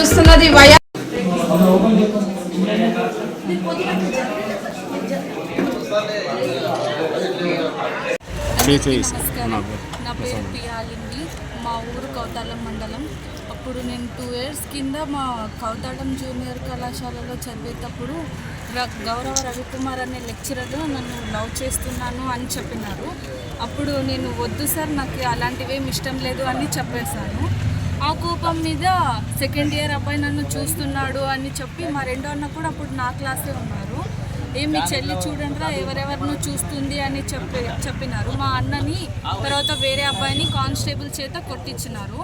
చూస్తున్నది వయా నా పేరు పియాలింది. మా ఊరు కౌతాళం మండలం. అప్పుడు నేను టూ ఇయర్స్ కింద మా కౌతాళం జూనియర్ కళాశాలలో చదివేటప్పుడు గౌరవ రవికుమార్ అనే లెక్చరర్ నన్ను లవ్ చేస్తున్నాను అని చెప్పినారు. అప్పుడు నేను వద్దు సార్ నాకు అలాంటివి ఏమి ఇష్టం లేదు అని చెప్పేశాను. ఆ కోపం మీద సెకండ్ ఇయర్ అబ్బాయి నన్ను చూస్తున్నాడు అని చెప్పి మా రెండో అన్న కూడా అప్పుడు నా క్లాసే ఉన్నారు. ఏమి చెల్లి చూడండిరా ఎవరెవరినో చూస్తుంది? అని చెప్పి చెప్పినారు. మా అన్నని తర్వాత వేరే అబ్బాయిని కానిస్టేబుల్ చేత కొట్టించినారు.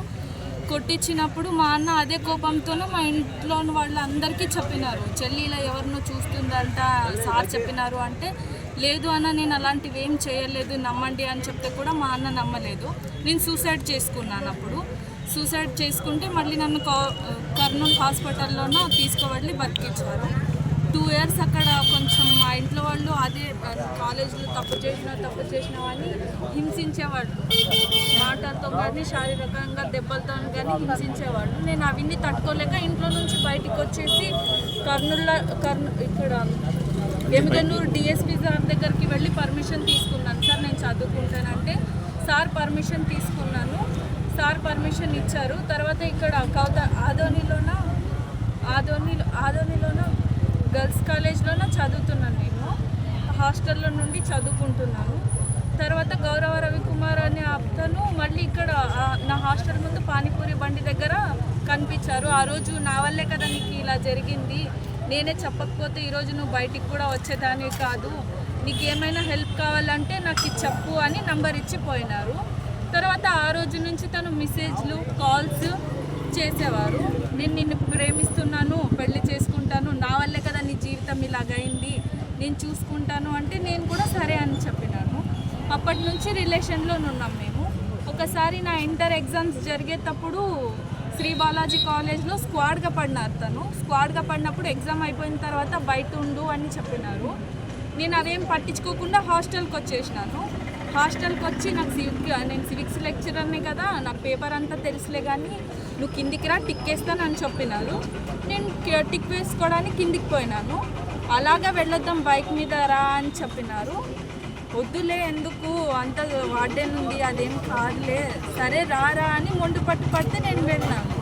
కొట్టించినప్పుడు మా అన్న అదే కోపంతోనే మా ఇంట్లో వాళ్ళందరికీ చెప్పినారు. చెల్లి ఇలా ఎవరినో చూస్తుందంట సార్ చెప్పినారు అంటే లేదు అన్న నేను అలాంటివి ఏం చేయలేదు నమ్మండి అని చెప్తే కూడా మా అన్న నమ్మలేదు. నేను సూసైడ్ చేసుకున్నాను అప్పుడు. సూసైడ్ చేసుకుంటే మళ్ళీ నన్ను కా- కర్నూలు హాస్పిటల్లోనూ తీసుకువెళ్ళి బతికించారు టూ ఇయర్స్ అక్కడ కొంచెం మా ఇంట్లో వాళ్ళు అదే కాలేజీలో తప్పు చేసిన తప్పు చేసిన అని హింసించేవాళ్ళు. మాటలతో కానీ శారీరకంగా దెబ్బలతో కానీ హింసించేవాళ్ళు. నేను అవన్నీ తట్టుకోలేక ఇంట్లో నుంచి బయటికి వచ్చేసి కర్నూలులో కర్నూ ఇక్కడ ఎమిగనూరు డిఎస్పీ సార్ దగ్గరికి వెళ్ళి పర్మిషన్ తీసుకున్నాను. సార్ నేను చదువుకుంటానంటే సార్ పర్మిషన్ తీసుకున్నాను. సార్ పర్మిషన్ ఇచ్చారు. తర్వాత ఇక్కడ కౌత ఆదోనిలోన ఆదోనిలో ఆదోనిలోన గర్ల్స్ కాలేజ్లోన చదువుతున్నాను నేను. హాస్టల్లో నుండి చదువుకుంటున్నాను. తర్వాత గౌరవ రవికుమార్ అనే అతను మళ్ళీ ఇక్కడ నా హాస్టల్ ముందు పానీపూరి బండి దగ్గర కనిపించారు. ఆ రోజు నా వల్లే కదా నీకు ఇలా జరిగింది. నేనే చెప్పకపోతే ఈరోజు నువ్వు బయటికి కూడా వచ్చేదానివి కాదు. నీకు ఏమైనా హెల్ప్ కావాలంటే నాకు చెప్పు అని నంబర్ ఇచ్చి పోయినారు. తర్వాత ఆ రోజు నుంచి తను మెసేజ్లు కాల్స్ చేసేవారు. నేను నిన్ను ప్రేమిస్తున్నాను పెళ్ళి చేసుకుంటాను నా వల్లే కదా నీ జీవితం ఇలాగైంది నేను చూసుకుంటాను అంటే నేను కూడా సరే అని చెప్పినాను. అప్పటి నుంచి రిలేషన్లో ఉన్నాం మేము. ఒకసారి నా ఇంటర్ ఎగ్జామ్స్ జరిగేటప్పుడు శ్రీ బాలాజీ కాలేజ్లో స్క్వాడ్గా పడినారు తను. స్క్వాడ్గా పడినప్పుడు ఎగ్జామ్ అయిపోయిన తర్వాత బయట ఉండు అని చెప్పినారు. నేను అదేం పట్టించుకోకుండా హాస్టల్కి వచ్చేసినాను. హాస్టల్కి వచ్చి నాకు సివిక్ నేను సివిక్స్ లెక్చరర్నే కదా నాకు పేపర్ అంతా తెలుసులే కానీ నువ్వు కిందికి రా టిక్ వేస్తానని చెప్పినారు. నేను టిక్ వేసుకోవడానికి కిందికి పోయినాను. అలాగా వెళ్ళొద్దాం బైక్ మీద రా అని చెప్పినారు. వద్దులే ఎందుకు? అంత వార్డెన్ ఉంది అదేం కాదులే. సరే రారా అని మొండు పట్టు పడితే నేను వెళ్ళాను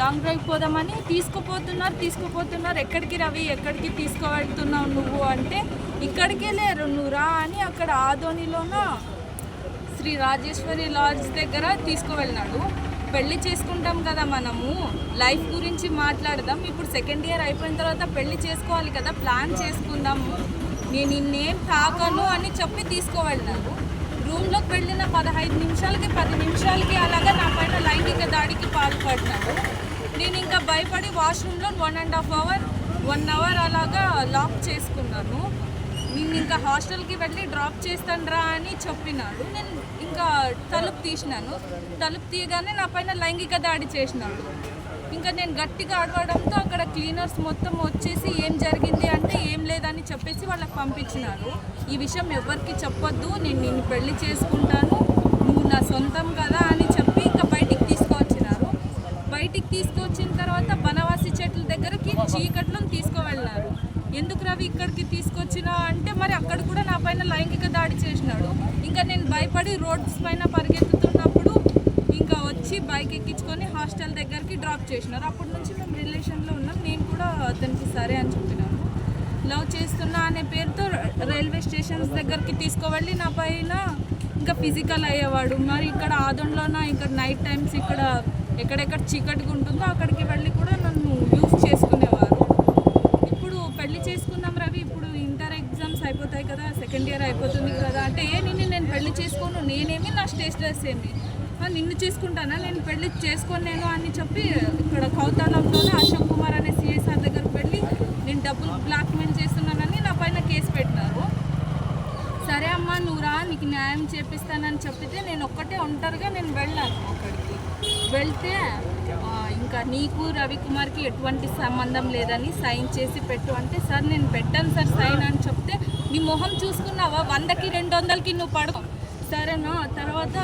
లాంగ్ డ్రైవ్ పోదామని తీసుకుపోతున్నారు తీసుకుపోతున్నారు. ఎక్కడికి రవి ఎక్కడికి తీసుకువెళ్తున్నావు నువ్వు అంటే ఇక్కడికే లేరు. నువ్వు రా అని అక్కడ ఆదోనిలోన శ్రీ రాజేశ్వరి లాడ్జ్ దగ్గర తీసుకువెళ్ళినాడు పెళ్ళి చేసుకుంటాం కదా మనము. లైఫ్ గురించి మాట్లాడదాం. ఇప్పుడు సెకండ్ ఇయర్ అయిపోయిన తర్వాత పెళ్ళి చేసుకోవాలి కదా. ప్లాన్ చేసుకుందాము నేను నిన్నేం తాకను అని చెప్పి తీసుకువెళ్ళినాను రూమ్లోకి వెళ్ళిన పదహైదు నిమిషాలకి పది నిమిషాలకి అలాగా నా పైన లైంగిక దాడికి పాల్పడినాడు నేను ఇంకా భయపడి వాష్రూమ్లో one and half hour one hour అలాగా లాక్ చేసుకున్నాను. నేను ఇంకా హాస్టల్కి వెళ్ళి డ్రాప్ చేస్తాను అని చెప్పినాడు. నేను ఇంకా తలుపు తీసినాను. తలుపు తీయగానే నా పైన లైంగిక దాడి చేసినాడు. ఇంకా నేను గట్టిగా అడగడంతో అక్కడ క్లీనర్స్ మొత్తం వచ్చేసి ఏం జరిగింది అంటే ఏం లేదని చెప్పేసి వాళ్ళకి పంపించినారు. ఈ విషయం ఎవరికి చెప్పొద్దు. నేను నిన్ను పెళ్ళి చేసుకుంటాను. నువ్వు నా సొంతం కదా అని చెప్పి ఇంకా బయటికి తీసుకొచ్చినారు. బయటికి తీసుకొచ్చిన తర్వాత బనవాసి చెట్ల దగ్గరకి చీకట్లో తీసుకు ఎందుకు రవి ఇక్కడికి తీసుకొచ్చినా అంటే మరి అక్కడ కూడా నా పైన లైంగిక దాడి చేసినాడు. ఇంకా నేను భయపడి రోడ్స్ పైన పరిగెత్తుతున్నప్పుడు ఇంకా వచ్చి బైక్ ఎక్కించుకొని హాస్టల్ దగ్గరికి డ్రాప్ చేసినారు. అప్పటి నుంచి మేము రిలేషన్లో ఉన్నాం. నేను కూడా అతనికి సరే అని చెప్పినాను. లవ్ చేస్తున్నా అనే పేరుతో రైల్వే స్టేషన్స్ దగ్గరికి తీసుకువెళ్ళి నా పైన ఇంకా ఫిజికల్ అయ్యేవాడు. మరి ఇక్కడ ఆదంలోన ఇక్కడ నైట్ టైమ్స్ ఇక్కడ ఎక్కడెక్కడ చీకటిగా ఉంటుందో అక్కడికి వెళ్ళి కూడా నన్ను యూజ్ చేసుకునేవారు ఇప్పుడు పెళ్ళి చేసుకుందాం రవి ఇప్పుడు ఇంటర్ ఎగ్జామ్స్ అయిపోతాయి కదా సెకండ్ ఇయర్ అయిపోతుంది కదా. అంటే ఏ నిన్ను నేను పెళ్ళి చేసుకోను నేనేమి నా స్టేటస్ ఏమి? నిన్ను చేసుకుంటానా? నేను పెళ్ళి చేసుకోను నేను అని చెప్పి ఇక్కడ కౌతాలంలోనే అశోక్ కుమార్ అనే సిఎస్ఆర్ సార్ దగ్గరికి వెళ్ళి నేను డబ్బులు బ్లాక్మెయిల్ చేస్తున్నానని నా పైన కేసు పెట్టినారు. సరే అమ్మా నువ్వు రా నీకు న్యాయం చేపిస్తానని చెప్పితే నేను ఒక్కటే ఒంటరిగా నేను వెళ్ళాను అక్కడికి. వెళ్తే ఇంకా నీకు రవికుమార్కి ఎటువంటి సంబంధం లేదని సైన్ చేసి పెట్టు అంటే సార్ నేను పెట్టాను సార్ సైన్ అని చెప్తే నీ మొహం చూసుకున్నావా? వందకి రెండు వందలకి నువ్వు పడవు సరేనా? తర్వాత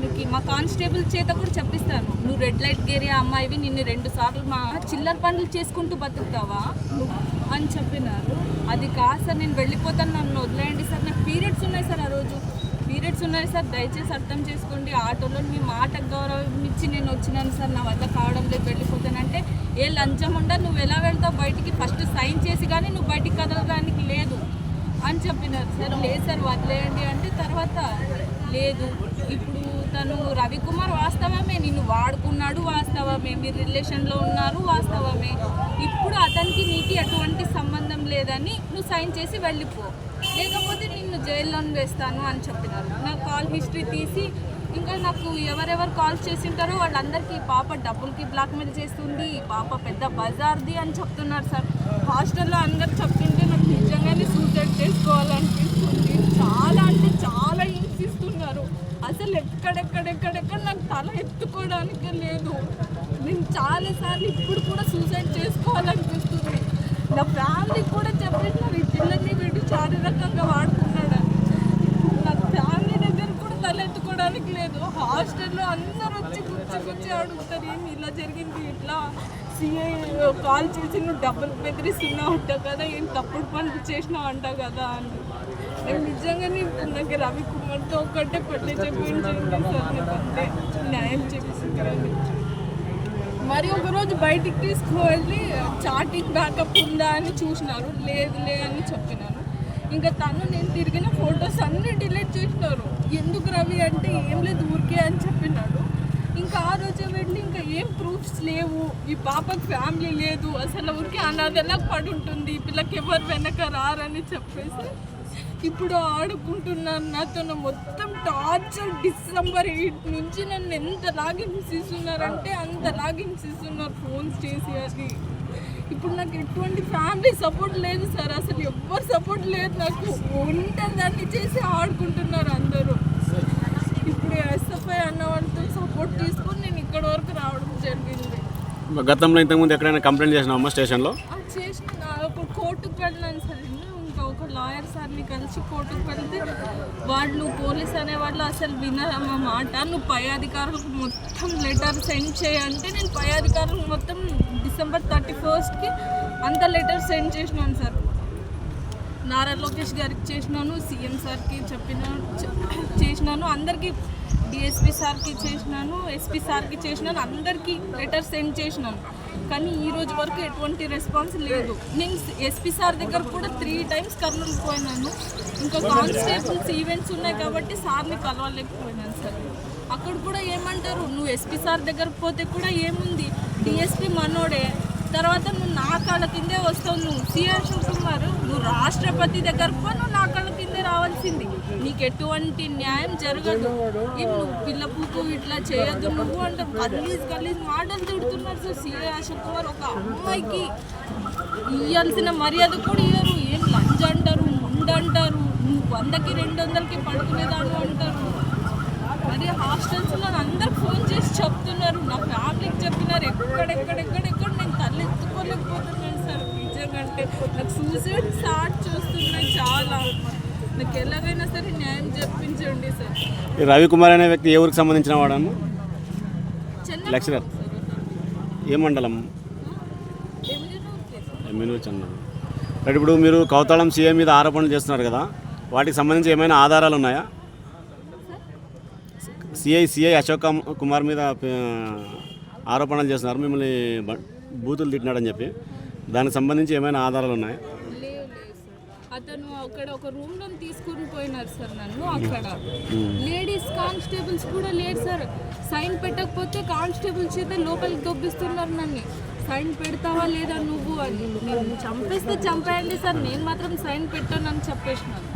నీకు మా కానిస్టేబుల్ చేత కూడా చెప్పిస్తాను. నువ్వు రెడ్ లైట్ ఏరియా అమ్మాయివి నిన్ను రెండు సార్లు మా చిల్లర పనులు చేసుకుంటూ బతుకుతావా? అని చెప్పినారు. అది కాదు సార్ నేను వెళ్ళిపోతాను. నన్ను వదిలేయండి సార్. నాకు పీరియడ్స్ ఉన్నాయి సార్ ఆ రోజు. పీరియడ్స్ ఉన్నాయి సార్. దయచేసి అర్థం చేసుకోండి. ఆటోలో మీ మాట గౌరవం ఇచ్చి నేను వచ్చినాను సార్. నా వల్ల కావడం లేదు. వెళ్ళిపోతానంటే ఏ లంచం ఉండదు. నువ్వు ఎలా వెళ్తావు? బయటికి ఫస్ట్ సైన్ చేసి కానీ నువ్వు బయటికి కదలడానికి అని చెప్పినారు. సార్ లేదు సార్ వదిలేయండి. అంటే తర్వాత లేదు ఇప్పుడు తను రవికుమార్ వాస్తవమే నిన్ను వాడుకున్నాడు వాస్తవమే మీరు రిలేషన్లో ఉన్నారు వాస్తవమే. ఇప్పుడు అతనికి నీకు ఎటువంటి సంబంధం లేదని నువ్వు సైన్ చేసి వెళ్ళిపో. లేకపోతే నిన్ను జైల్లో వేస్తాను అని చెప్పినారు. నా కాల్ హిస్టరీ తీసి ఇంకా నాకు ఎవరెవరు కాల్స్ చేసింటారో వాళ్ళందరికీ పాప డబ్బులకి బ్లాక్మెయిల్ చేస్తుంది పాప పెద్ద బజార్ది అని చెప్తున్నారు సార్. హాస్టల్లో అందరు చెప్తుంటే చేసుకోవాలనిపిస్తుంది. చాలా అంటే చాలా హింసిస్తున్నారు. అసలు ఎక్కడెక్కడెక్కడెక్కడ నాకు తల ఎత్తుకోవడానికి లేదు. నేను చాలాసార్లు ఇప్పుడు కూడా సూసైడ్ చేసుకోవాలనిపిస్తుంది. నా ఫ్యామిలీ కూడా చెప్పేసినారు ఈ పిల్లల్ని వీడు శారీరకంగా వాడుకున్నాడని. నా ఫ్యామిలీ దగ్గర కూడా తలెత్తుకోవడానికి లేదు. హాస్టల్లో అందరూ వచ్చి గుచ్చి గుచ్చి అడుగుతారు ఏమి ఇలా జరిగింది? ఇట్లా సిఐ కాల్ చేసి నువ్వు డబ్బులు బెదిరిస్తున్నావు అంటావు కదా ఏం తప్పుడు పనులు చేసినావు అంటావు కదా అని. నేను నిజంగానే ఇప్పుడు నాకు రవి కుమార్తో ఒక్కటే పెళ్ళి చెప్పించండి సార్ నాకు అంతే న్యాయం చేపిస్తుంది మరి ఒక రోజు బయటికి తీసుకువెళ్ళి చాటింగ్ బ్యాకప్ ఉందా అని చూసినారు లేదు లే అని చెప్పినాను ఇంకా తను నేను తిరిగిన ఫొటోస్ అన్నీ డిలీట్ చేసినారు. ఎందుకు రవి అంటే ఏం లేదు ఊరికే అని చెప్పినాడు. ఇంకా ఆ రోజు వెళ్ళి ఇంకా ఏం ప్రూఫ్స్ లేవు. ఈ పాపకి ఫ్యామిలీ లేదు. అసలు ఊరికే అనాథలా పడి ఉంటుంది పిల్లకి ఎవరు వెనక రారని చెప్పేసి ఇప్పుడు ఆడుకుంటున్నాను. నాతో మొత్తం టార్చర్ డిసెంబర్ ఎయిట్ నుంచి నన్ను ఎంత ఎంతలాగా అంత అంతలాగా చేస్తున్నారు ఫోన్స్ చేసి అది ఇప్పుడు నాకు ఎటువంటి ఫ్యామిలీ సపోర్ట్ లేదు సార్. అసలు ఎవ్వరు సపోర్ట్ లేదు నాకు. ఒంటరిదాన్ని చేసి ఆడుకుంటున్నారు అందరూ. ఇప్పుడు ఎస్ఎఫ్ఐ అన్న వాళ్ళతో సపోర్ట్ తీసుకొని నేను ఇక్కడ వరకు రావడం జరిగింది. గతంలో ఇంతకుముందు ఎక్కడైనా కంప్లైంట్ చేసినామా స్టేషన్లో? చేసిన. ఒక కోర్టుకు వెళ్ళినాను సార్. ఒక లాయర్ సార్ని కలిసి కోర్టుకు వెళ్తే వాళ్ళు పోలీస్ అనే వాళ్ళు అసలు వినరమ్మ మాట. నువ్వు పై అధికారులకు మొత్తం లెటర్ సెండ్ చేయంటే నేను పై అధికారులకు మొత్తం డిసెంబర్ థర్టీ ఫస్ట్కి అంత లెటర్ సెండ్ చేసినాను సార్. నారా లోకేష్ గారికి చేసినాను సీఎం సార్కి చెప్పిన చేసినాను అందరికీ డిఎస్పి సార్కి చేసినాను ఎస్పీ సార్కి చేసినాను అందరికీ లెటర్ సెండ్ చేసినాను. కానీ ఈ రోజు వరకు ఎటువంటి రెస్పాన్స్ లేదు. నేను ఎస్పీ సార్ దగ్గర కూడా త్రీ టైమ్స్ కర్నూలు పోయినాను. ఇంకా కానిస్టేబుల్స్ ఈవెంట్స్ ఉన్నాయి కాబట్టి సార్ని కలవలేకపోయినాను సార్. అక్కడ కూడా ఏమంటారు? నువ్వు ఎస్పీ సార్ దగ్గరకు పోతే కూడా ఏముంది? డిఎస్పీ మనోడే. తర్వాత నువ్వు నా కాళ్ళ కిందే వస్తావు. నువ్వు సిఆర్ శివకుమార్ నువ్వు రాష్ట్రపతి దగ్గర పో నువ్వు నా నీకు ఎటువంటి న్యాయం జరగదు. ఏం నువ్వు పిల్ల పూకు ఇట్లా చేయొద్దు నువ్వు అంటే గలీజ్ గలీజ్ మాటలు తిడుతున్నారు. సార్ సీఏ అశోక్ కుమార్ ఒక అమ్మాయికి ఇవ్వాల్సిన మర్యాద కూడా ఇవ్వరు ఏం లంచ్ అంటారు ముందంటారు నువ్వు వందకి రెండు వందలకి పడుకునేదాను అంటారు. అదే హాస్టల్స్లో అందరు ఫోన్ చేసి చెప్తున్నారు. నా ఫ్యామిలీకి చెప్తున్నారు ఎక్కడెక్కడెక్కడెక్కడ నేను తల్లి ఎత్తుకోలేకపోతున్నాను సార్. నిజంగా అంటే నాకు సూసైడ్ స్టార్ట్ చూస్తున్నాయి చాలా. నాకు ఎలాగైనా సరే న్యాయం చెప్పించండి సార్. ఈ రవికుమార్ అనే వ్యక్తి ఏ ఊరికి సంబంధించిన వాడను చెన్నై లెక్చరర్. ఏ మండలం? చంద్ర రైట్ ఇప్పుడు మీరు కౌతాళం సీఎం మీద ఆరోపణలు చేస్తున్నారు కదా వాటికి సంబంధించి ఏమైనా ఆధారాలు ఉన్నాయా? సిఐ సిఐ అశోక్ కమ్- కుమార్ మీద ఆరోపణలు చేస్తున్నారు. మిమ్మల్ని బూతులు తిట్టినాడని చెప్పి. దానికి సంబంధించి ఏమైనా ఆధారాలు ఉన్నాయా? అతను అక్కడ ఒక రూమ్లో తీసుకుని పోయినారు సార్ నన్ను అక్కడ. లేడీస్ కానిస్టేబుల్స్ కూడా లేరు సార్. సైన్ పెట్టకపోతే కానిస్టేబుల్ చేత లోపలికి దొబ్బిస్తున్నారు నన్ను. సైన్ పెడతావా లేదా నువ్వు? అని. నేను చంపేస్తే చంపేయండి సార్. నేను మాత్రం సైన్ పెట్టాను అని చెప్పేసినాను.